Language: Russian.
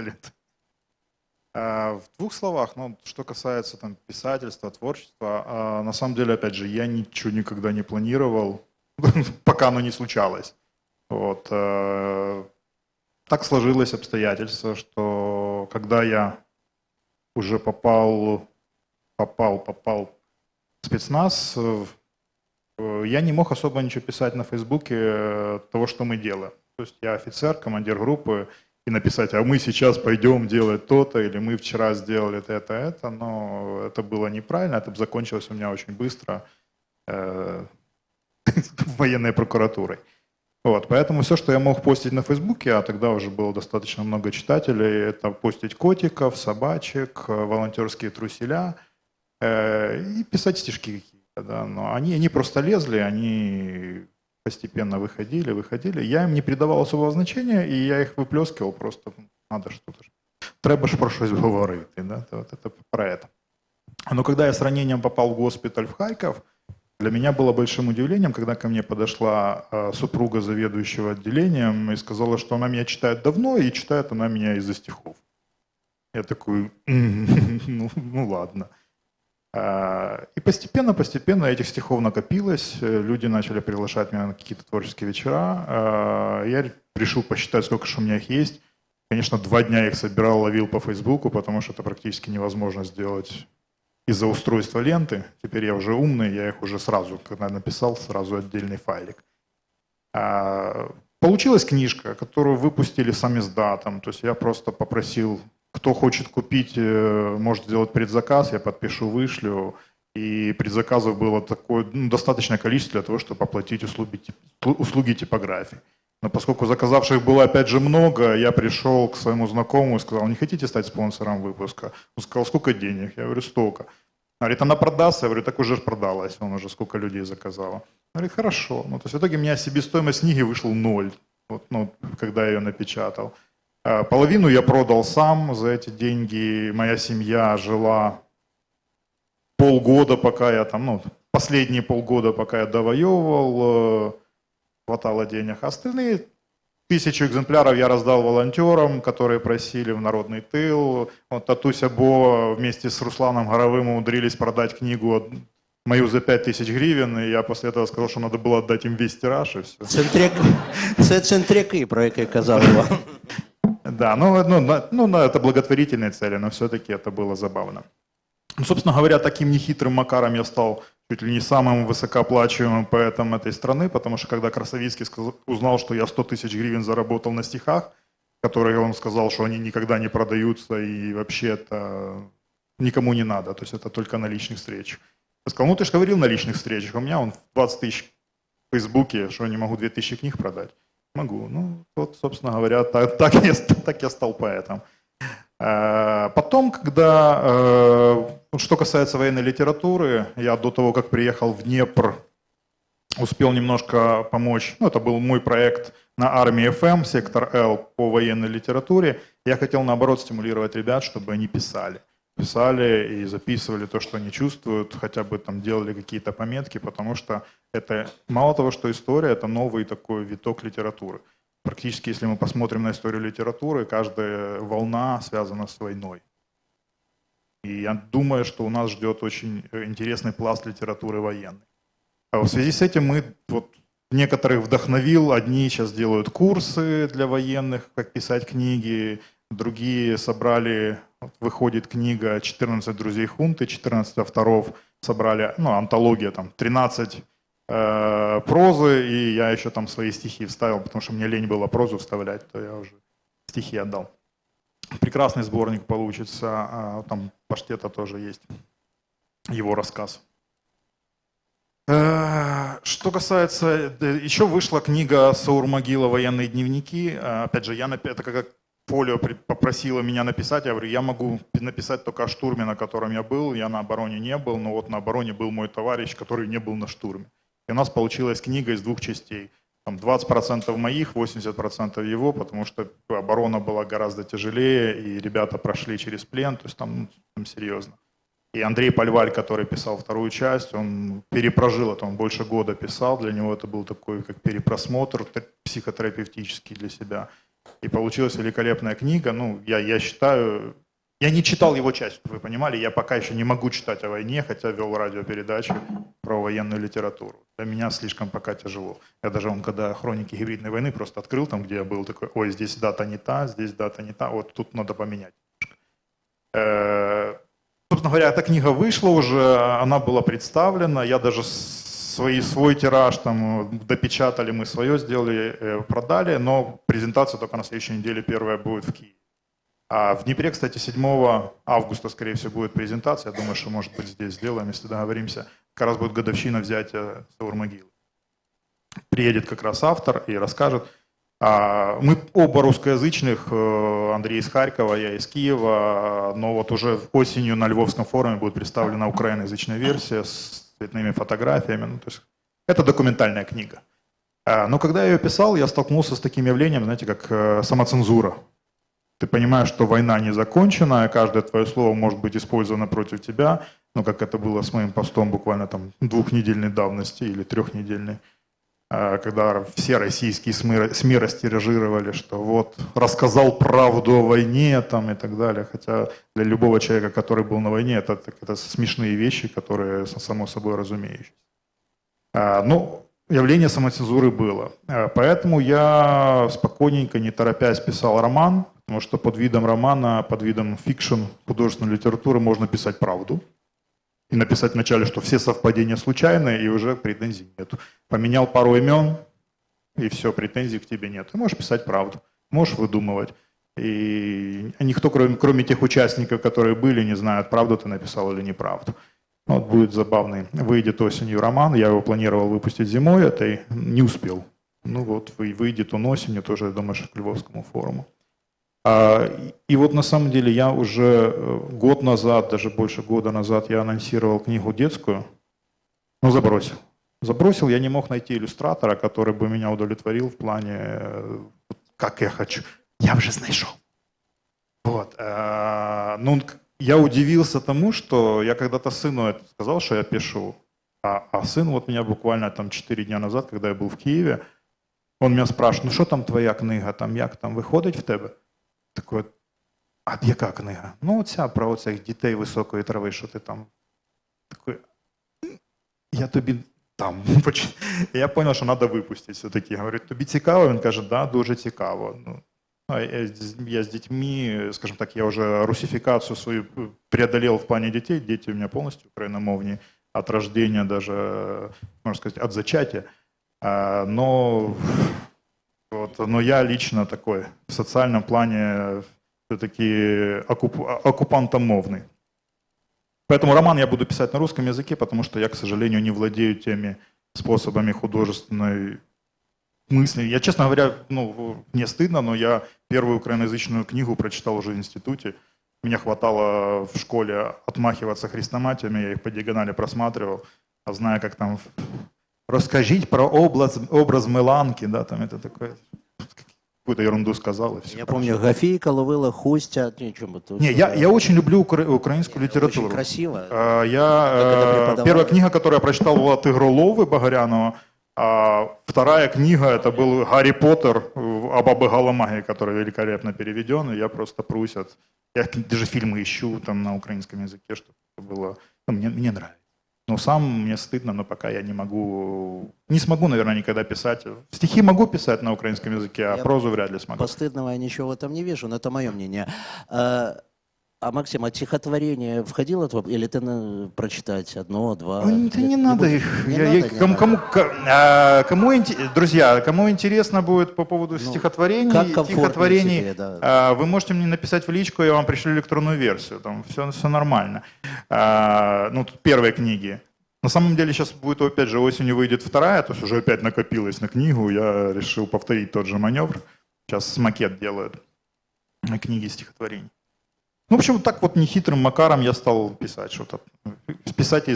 лет. А, В двух словах, ну, что касается там писательства, творчества, а, на самом деле, опять же, я ничего никогда не планировал, пока оно не случалось. Вот. э, Так сложилось обстоятельства, что когда я уже попал, попал, попал в спецназ, э, э, я не мог особо ничего писать на Фейсбуке того, что мы делаем. То есть я офицер, командир группы, и написать, а мы сейчас пойдем делать то-то, или мы вчера сделали это, это, но это было неправильно, это закончилось у меня очень быстро э, военной прокуратурой. Вот, поэтому все, что я мог постить на Фейсбуке, а тогда уже было достаточно много читателей, это постить котиков, собачек, волонтерские труселя э, и писать стишки какие-то. Да. Но они, они просто лезли, они постепенно выходили, выходили. Я им не придавал особого значения, и я их выплескивал просто. Надо что-то. Треба ж про щось говорити. Да? Вот это про это. Но когда я с ранением попал в госпиталь в Харьков, для меня было большим удивлением, когда ко мне подошла э, супруга заведующего отделением и сказала, что она меня читает давно, и читает она меня из-за стихов. Я такой, «М, ну, ну ладно. А, И постепенно, постепенно этих стихов накопилось, э, люди начали приглашать меня на какие-то творческие вечера. А, Я решил посчитать, сколько же у меня их есть. Конечно, два дня я их собирал, ловил по Фейсбуку, потому что это практически невозможно сделать из-за устройства ленты. Теперь я уже умный, я их уже сразу, когда написал, сразу отдельный файлик. А, Получилась книжка, которую выпустили сами с датом. То есть я просто попросил, кто хочет купить, э, может сделать предзаказ, я подпишу, вышлю. И предзаказов было такое ну, достаточное количество для того, чтобы оплатить услуги, услуги типографии. Но поскольку заказавших было опять же много, я пришел к своему знакомому и сказал, не хотите стать спонсором выпуска? Он сказал, сколько денег? Я говорю, столько. Говорит, она продастся? Я говорю, так уже продалась, он уже сколько людей заказало. Говорит, хорошо. Ну, то есть в итоге у меня себестоимость книги вышла ноль, вот, ну, когда я ее напечатал. А, Половину я продал сам за эти деньги. Моя семья жила полгода, пока я там, ну, последние полгода, пока я довоевывал, э, хватало денег. А Остальные тысячу экземпляров я раздал волонтерам, которые просили в народный тыл. Вот Татуся Бо вместе с Русланом Горовым умудрились продать книгу мою за 5000 гривен, и я после этого сказал, что надо было отдать им весь тираж, и все. Центряк... Це центряки, про які казав Іван. Да, ну, ну, ну, на это благотворительные цели, но все-таки это было забавно. Ну, собственно говоря, таким нехитрым макаром я стал чуть ли не самым высокооплачиваемым поэтом этой страны, потому что когда Красовицкий узнал, что я 100 тысяч гривен заработал на стихах, которые он сказал, что они никогда не продаются и вообще это никому не надо, то есть это только на личных встречах. Я сказал, ну ты же говорил на личных встречах, у меня он 20 тысяч в Фейсбуке, что я не могу 2000 книг продать. Могу. Ну, вот, собственно говоря, так, так, я, так я стал поэтом. Э, Потом, когда, э, что касается военной литературы, я до того, как приехал в Днепр, успел немножко помочь. Ну, это был мой проект на армии ФМ, сектор Л по военной литературе. Я хотел, наоборот, стимулировать ребят, чтобы они писали. Писали и записывали то, что они чувствуют, хотя бы там делали какие-то пометки, потому что это мало того, что история, это новый такой виток литературы. Практически, если мы посмотрим на историю литературы, каждая волна связана с войной. И я думаю, что у нас ждет очень интересный пласт литературы военной. А в связи с этим мы вот некоторых вдохновил. Одни сейчас делают курсы для военных, как писать книги, другие собрали, выходит книга «14 друзей хунты», 14 авторов собрали, ну, антология там, 13 э, прозы, и я еще там свои стихи вставил, потому что мне лень было прозу вставлять, то я уже стихи отдал. Прекрасный сборник получится, а, там паштета тоже есть, его рассказ. Э, Что касается, э, еще вышла книга Саурмогила «Военные дневники». Э, Опять же, я, это как Поле попросила меня написать, я говорю, я могу пи- написать только о штурме, на котором я был, я на обороне не был, но вот на обороне был мой товарищ, который не был на штурме. И у нас получилась книга из двух частей. Там 20% моих, 80% его, потому что оборона была гораздо тяжелее, и ребята прошли через плен, то есть там, ну, там серьезно. И Андрей Пальваль, который писал вторую часть, он перепрожил это, он больше года писал, для него это был такой как перепросмотр те- психотерапевтический для себя. И получилась великолепная книга. Ну, я, я считаю, я не читал его часть, вы понимали, я пока еще не могу читать о войне, хотя вел радиопередачу про военную литературу. Для меня слишком пока тяжело. Я даже, он, когда хроники гибридной войны просто открыл, там, где я был, такой, ой, здесь дата не та, здесь дата не та, вот тут надо поменять. Э, Собственно говоря, эта книга вышла уже, она была представлена, я даже свои, свой тираж там э, допечатали, мы свое сделали, э, продали, но презентация только на следующей неделе первая будет в Киеве. А в Днепре, кстати, 7 августа, скорее всего, будет презентация. Я думаю, что, может быть, здесь сделаем, если договоримся. Как раз будет годовщина взятия Саурмогилы. Приедет как раз автор и расскажет. А, Мы оба русскоязычных, э, Андрей из Харькова, я из Киева, но вот уже осенью на Львовском форуме будет представлена украиноязычная версия с цветными фотографиями. Ну, то есть это документальная книга. А, Но когда я ее писал, я столкнулся с таким явлением, знаете, как э, самоцензура. Ты понимаешь, что война не закончена, каждое твое слово может быть использовано против тебя, ну, как это было с моим постом буквально там двухнедельной давности или трехнедельной, когда все российские СМИ, СМИ растиражировали, что вот рассказал правду о войне там и так далее. Хотя для любого человека, который был на войне, это, это смешные вещи, которые само собой разумеющиеся. А, Ну, явление самоцензуры было. А, Поэтому я спокойненько, не торопясь, писал роман, потому что под видом романа, под видом фикшн, художественной литературы можно писать правду. И написать вначале, что все совпадения случайные, и уже претензий нет. Поменял пару имен, и все, претензий к тебе нет. Ты можешь писать правду, можешь выдумывать. И никто, кроме, кроме тех участников, которые были, не знает, правду ты написал или неправду. Вот будет забавный. Выйдет осенью роман, я его планировал выпустить зимой, это и не успел. Ну вот, вы- выйдет он осенью, тоже, я думаю, что к Львовскому форуму. А, И вот на самом деле я уже э, год назад, даже больше года назад, я анонсировал книгу детскую, но забросил. Забросил, я не мог найти иллюстратора, который бы меня удовлетворил в плане, э, как я хочу. Я уже знайшов. Вот. э, Ну, я удивился тому, что я когда-то сыну это сказал, что я пишу. А, а сын вот меня буквально там 4 дня назад, когда я был в Киеве, он меня спрашивает, ну що там твоя книга, там як там виходить в тебе? Такой, а яка книга? Ну, оця про оцих дітей високої трави, що ти там. Такой, я тобі там. Поч- Я зрозумів, що треба випустити все-таки. Говорю, тобі цікаво? Він каже, да, дуже цікаво. Ну, а я, з- я с детьми, скажем так, я уже русификацию свою преодолел в плане детей. Дети у меня полностью украиномовные от рождения, даже, можно сказать, от зачатия. А, Но, вот, но я лично такой в социальном плане все-таки оккуп, оккупантомовный. Поэтому роман я буду писать на русском языке, потому что я, к сожалению, не владею теми способами художественной мысли. Я, честно говоря, ну, мне стыдно, но я первую украиноязычную книгу прочитал уже в институте. Мне хватало в школе отмахиваться хрестоматиями, я их по диагонали просматривал, а зная, как там расскажите про образ, образ Меланки, да, там это такое, какую-то ерунду сказал, и все. Я помню, Гафійка ловила хустя. Нічому, тут, Не, я, я очень люблю укра- украинскую Очень литературу. красиво. А, Я, это э, первая книга, которую я прочитал, была «Тигроловы» Багарянова, а вторая книга, это был «Гарри Поттер» об Абы Галамаге, который великолепно переведен, и я просто прусь от... Я даже фильмы ищу там на украинском языке, чтобы это было... Ну, мне, мне нравится. Но сам мне стыдно, но пока я не могу... Не смогу, наверное, никогда писать. Стихи могу писать на украинском языке, а Я прозу вряд ли смогу. Постыдного я ничего в этом не вижу, но это мое мнение. А, Максим, а стихотворение входило тво- или ты на- прочитать одно, два? Ну, это Нет, не надо их. Не Я- надо, я- не кому, надо. кому, ка- а, кому инте- друзья, кому интересно будет по поводу Ну, стихотворений, как стихотворений, тебе, да. а, вы можете мне написать в личку, я вам пришлю электронную версию. Там все, все нормально. А, ну, тут первые книги. На самом деле сейчас будет, опять же, осенью выйдет вторая, то есть уже опять накопилось на книгу. Я решил повторить тот же маневр. Сейчас макет делают на книги стихотворений. Ну, в общем, вот так вот нехитрым макаром я стал писать что-то. Писать